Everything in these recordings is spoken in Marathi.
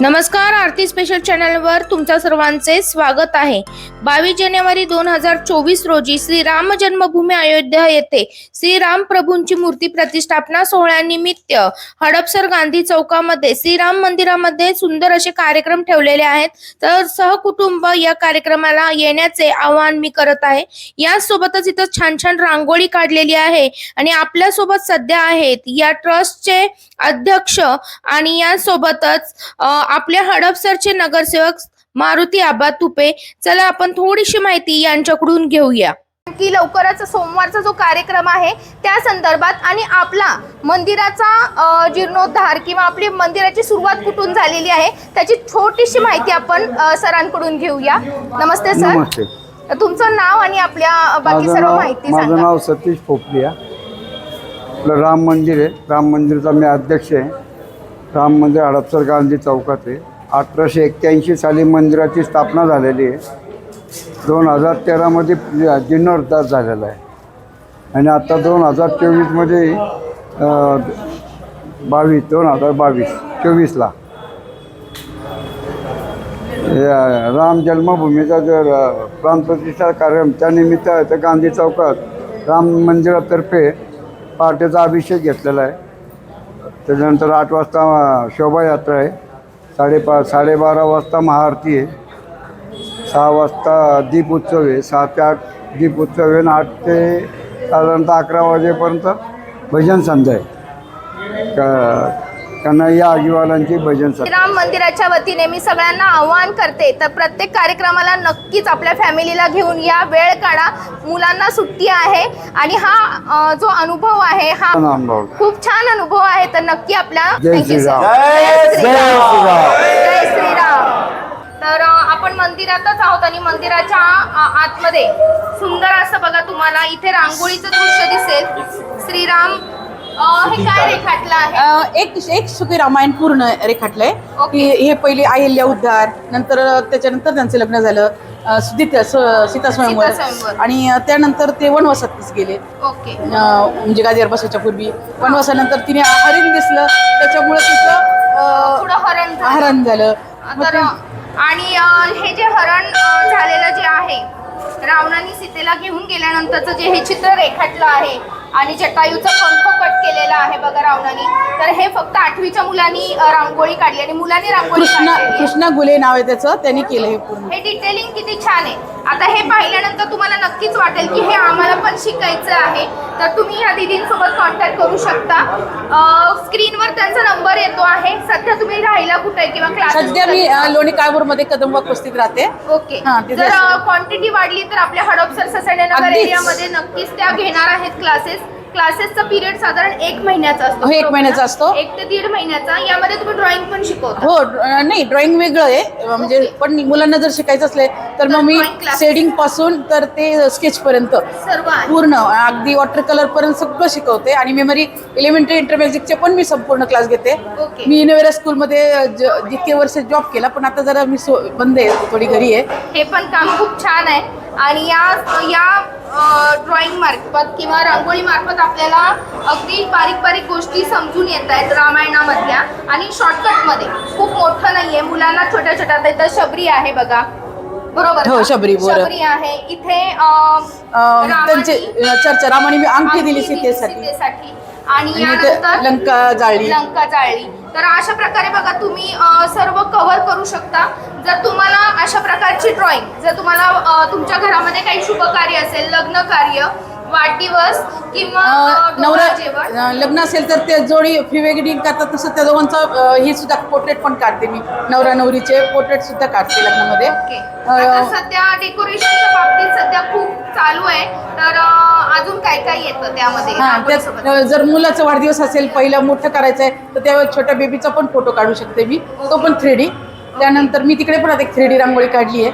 नमस्कार आरती स्पेशल चॅनलवर तुमच्या सर्वांचे स्वागत आहे. बावीस जानेवारी दोन हजार चोवीस रोजी श्री राम जन्मभूमी अयोध्या येथे श्रीराम प्रभूंची मूर्ती प्रतिष्ठापना सोहळ्यानिमित्त हडपसर गांधी चौकामध्ये श्रीराम मंदिरामध्ये सुंदर असे कार्यक्रम ठेवलेले आहेत. तर सहकुटुंब या कार्यक्रमाला येण्याचे आवाहन मी करत आहे. यासोबतच इथं छान छान रांगोळी काढलेली आहे आणि आपल्यासोबत सध्या आहेत या ट्रस्टचे अध्यक्ष आणि यासोबतच आपल्या हडपसरचे नगरसेवक मारुती आबा तुपे चला आपण थोडीशी माहिती यांच्याकडून घेऊया. की लवकरच सोमवारचा जो कार्यक्रम आहे त्या संदर्भात आणि आपला मंदिराचा जीर्णोद्धार किंवा आपली मंदिराची सुरुवात कुठून झालेली आहे त्याची छोटीशी माहिती आपण सरांकडून घेऊया. नमस्ते सर. नमस्ते. तुमचं नाव आणि आपल्या बाकी माझं सर्व नाव माहिती माझं सांगा. नाव सतीश पोपलिया आपलं राम मंदिर आहे. राम मंदिरचा मी अध्यक्ष आहे. राम मंदिर हडपसर गांधी चौकात आहे. अठराशे एक्क्याऐंशी साली मंदिराची स्थापना झालेली आहे. दोन हजार तेरामध्ये जीर्णोद्धार झालेला आहे. आणि आता दोन हजार चोवीसमध्ये बावीस दोन हजार बावीस चोवीसला. या राम जन्मभूमीचा जर प्राणप्रतिष्ठा कार्यक्रम त्यानिमित्त तर गांधी चौकात राम मंदिरातर्फे पहाटेचा अभिषेक घेतलेला आहे. त्याच्यानंतर आठ वाजता शोभायात्रा आहे. साडेपा साडेबारा वाजता महाआरती आहे. सहा वाजता दीप उत्सव आहे. सहा ते आठ दीप उत्सव आहे आणि आठ ते साधारणतः अकरा वाजेपर्यंत भजन संध्या आहे. का कन्हैया आगीवालांची भजन राम मंदिराच्या वतीने मी सगळ्यांना आवाहन करते तर प्रत्येक कार्यक्रमाला नक्कीच आपल्या फॅमिलीला घेऊन या. वेळ काढा. मुलांना सुट्टी आहे आणि हा जो अनुभव आहे हा नामभाव खूप छान अनुभव आहे. तर नक्की आपला जय. श्रीराम. जय जय श्रीराम. जय श्रीराम. तर आपण मंदिरातच आहोत आणि मंदिराच्या आतमध्ये सुंदर असं बघा तुम्हाला इथे रांगोळीचं दृश्य दिसेल. श्रीराम हे काय रेखाटलं आहे? अ, एक एक सुखी रामायण पूर्ण रेखाटलंय. ओके. की हे पहिले अहिल्या उद्धार नंतर त्याच्यानंतर त्यांचं लग्न झालं अ, सीत स- सीता स्वयंवर. आणि अ, त्यानंतर ते वनवासातच गेले. ओके. अ, म्हणजे गादीवर बसायच्या पूर्वी. वनवासानंतर तिने हरिण दिसलं. त्याच्यामुळे तिचं पुढं हरण अ, झालं. हरण झालं. मग तर ते- आणि अ, हे जे हरण अ, झालेलं जे आहे रावणाने सीतेला घेऊन गेल्यानंतरचं जे हे चित्र रेखाटलं आहे आणि जटायूचा पंख कट केलेला आहे बघा रावणाने. तर हे फक्त आठवीच्या मुलांनी रांगोळी काढली आणि मुलांनी रांगोळी कृष्णा काढलेली आहे. कृष्णा गुले नाव आहे त्याचं. त्यांनी केलं हे पूर्ण. हे डिटेलिंग किती छान आहे. आता हे पाहिल्यानंतर तुम्हाला नक्कीच वाटेल की हे आम्हाला पण शिकायचं आहे. तर तुम्ही ह्या दिदींसोबत कॉन्टॅक्ट करू शकता. स्क्रीनवर त्यांचा नंबर येतो आहे. सध्या तुम्ही राहिला कुठे किंवा क्लास सध्या मी लोणी काळभोरमध्ये कदमबाग वस्तीत राहते. ओके. जर. क्वांटिटी वाढली तर आपल्या हडपसर ससाडेनगर अगदीच. एरियामध्ये नक्कीच त्या घेणार आहेत क्लासेस क्लासेसचा पिरियड साधारण एक महिन्याचा असतो हो, एक महिन्याचा असतो. एक ते दीड महिन्याचा. यामध्ये तुम्ही ड्रॉइंग पण शिकवता. हो ड्र- नाही ड्रॉइंग वेगळं आहे. म्हणजे पण मुलांना जर शिकायचं असले तर मग मी drawing classes. शेडिंगपासून तर ते स्केच पर्यंत. सर्व आहे. पूर्ण अगदी वॉटर कलर पर्यंत सगळं शिकवते. आणि मेमरी एलिमेंटरी इंटरमॅजिकचे पण मी संपूर्ण क्लास घेते. ओके. मी युनिव्हर्स स्कूलमध्ये ज- जितके वर्ष जॉब केला पण आता जरा मी सो- बंद आहे थोडी घरी आहे. हे पण काम खूप छान आहे. आणि या या मार्फत किंवा रांगोळी मार्फत आपल्याला अगदी बारीक बारीक गोष्टी समजून येत आहेत रामायणामधल्या. आणि शॉर्टकटमध्ये खूप मोठं नाहीये. मुलांना छोट्या छोट्या आता इथं शबरी आहे बघा. बरोबर हो, का? शबरी, बरं. शबरी आहे. इथे अं, अं, त्यांचे रामाने अं, चर्चा रामाने अंगठी दिली दिली सीतेसाठी. सीतेसाठी. आणि आणि ते यानंतर लंका जाळली लंका जाळली तर अशा प्रकारे बघा तुम्ही अ, सर्व कव्हर करू शकता. जर तुम्हाला अशा प्रकारची ड्रॉइंग जर तुम्हाला अ, तुमच्या घरामध्ये काही शुभ कार्य असेल लग्न कार्य वाढदिवस किंवा अ, अं, नवरा डोहाळे जेवण? अं, लग्न असेल तर ते जोडी प्री वेडिंग करतात तसं त्या दोघांचं अं, हे सुद्धा पोर्ट्रेट पण काढते मी. नवरा नवरीचे पोर्ट्रेट सुद्धा काढते लग्नामध्ये. ओके. अ, आता सध्या डेकोरेशनच्या बाबतीत सध्या खूप चालू आहे. तर अ, अजून काय काय येतं त्यामध्ये? हा रांगोळीसोबत? जर मुलाचा वाढदिवस असेल पहिला मोठं करायचं आहे तर त्यावेळेस छोट्या बेबीचा पण फोटो काढू शकते मी. तो पण थ्री डी त्यानंतर मी तिकडे पण आता एक थ्री डी रांगोळी काढली आहे.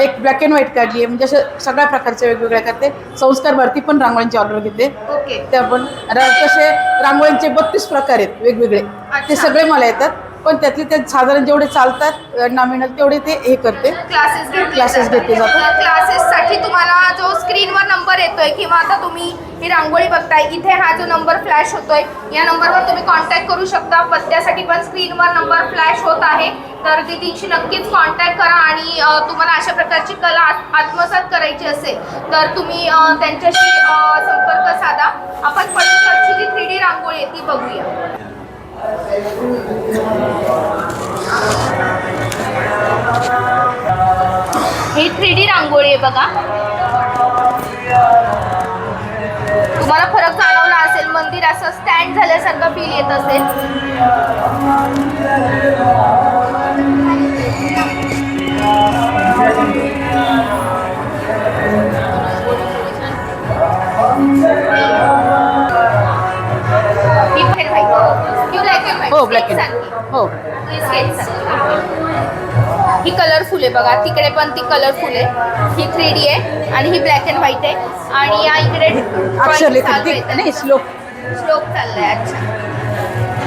एक ब्लॅक अँड व्हाईट काढली आहे. म्हणजे असं सगळ्या प्रकारच्या वेगवेगळ्या करते. संस्कार भारती पण रांगोळींची ऑर्डर घेते. ओके. त्या पण तसे रांगोळींचे बत्तीस प्रकार आहेत वेगवेगळे. ते. सगळे मला येतात. पण त्यातले ते साधारण जेवढे चालतात नॉमिनल तेवढे ते हे करते. क्लासेस घेतले Classes जातात. घेतले जातात. क्लासेससाठी तुम्हाला जो स्क्रीनवर नंबर येतोय किंवा आता तुम्ही ही रांगोळी बघताय इथे हा जो नंबर फ्लॅश होतोय या नंबरवर तुम्ही कॉन्टॅक्ट करू शकता. पत्त्यासाठी पण स्क्रीनवर नंबर फ्लॅश होत आहे. तर दिदींशी नक्कीच कॉन्टॅक्ट करा आणि अ, तुम्हाला अशा प्रकारची कला आत- आत्मसात करायची असेल तर तुम्ही अ, त्यांच्याशी अ, संपर्क साधा. आपण पलीकडची जी थ्री डी रांगोळी आहे ती बघूया. ही थ्री डी रांगोळी आहे बघा. तुम्हाला फरक जाणवला असेल मंदिर असं स्टँड झाल्यासारखं फील येत असेल. ही. ही. हो ब्लॅक अँड. हो. ही. ही कलरफुल आहे बघा. तिकडे पण ती कलरफुल आहे. ही थ्री डी आहे आणि ही ब्लॅक अँड व्हाईट आहे. आणि या इकडे नाही श्लोक श्लोक चाललाय अच्छा.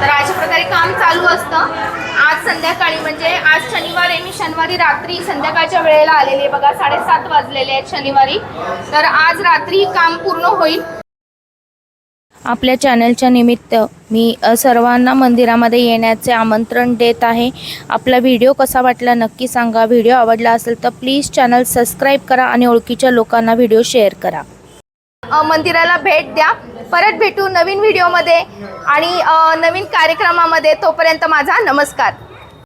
तर अशा प्रकारे काम चालू असतं. आज संध्याकाळी म्हणजे आज शनिवार आहे. मी शनिवारी रात्री संध्याकाळच्या वेळेला आलेले आहे. बघा साडेसात वाजलेले आहेत शनिवारी. तर आज रात्री ही काम पूर्ण होईल. आपल्या चॅनलच्या निमित्त मी सर्वांना मंदिरामध्ये येण्याचे आमंत्रण देत आहे. आपला व्हिडिओ कसा वाटला नक्की सांगा. व्हिडिओ आवडला असेल तर प्लीज चॅनल सबस्क्राईब करा आणि ओळखीच्या लोकांना व्हिडिओ शेअर करा. मंदिराला भेट द्या. परत भेटू नवीन व्हिडिओमध्ये आणि नवीन कार्यक्रमामध्ये तोपर्यंत माझा नमस्कार.